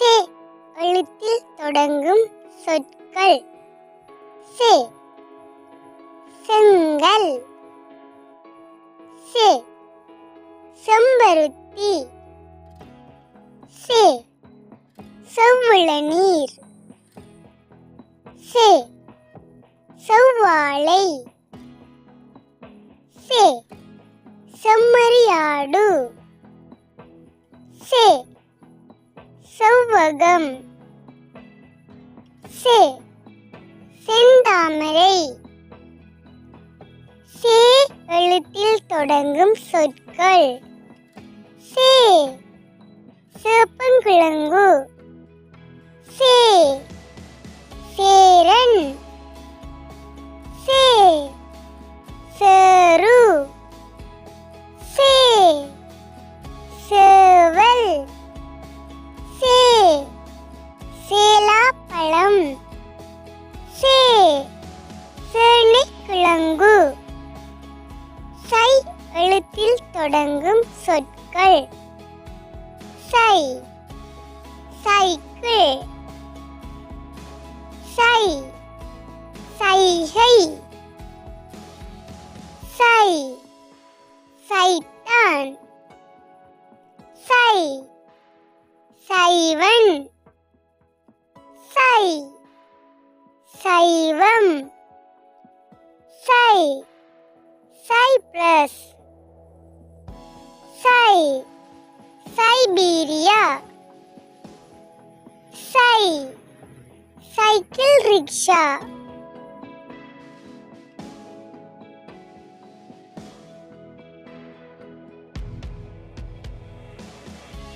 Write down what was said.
சே எழுத்தில் தொடங்கும் சொற்கள். சே செங்கல். சே செம்பருத்தி. சே செவ்விளநீர் சே செவ்வாழை. சே செம்மறியாடு. செவ்வகம் சே செந்தாமரை. சே எழுத்தில் தொடங்கும் சொற்கள். சே சேப்பங்கிழங்கு சே சேரன். சே சேரு. சே சே சேனைக்கிழங்கு சை எழுத்தில் தொடங்கும் சொற்கள். சை சைக்கிள் சை சைகை. சை சைத்தான். சை சைவன். சை சைவம். சை சைப்ரஸ் சை சைபீரியா சை சைக்கிள் ரிக்ஷா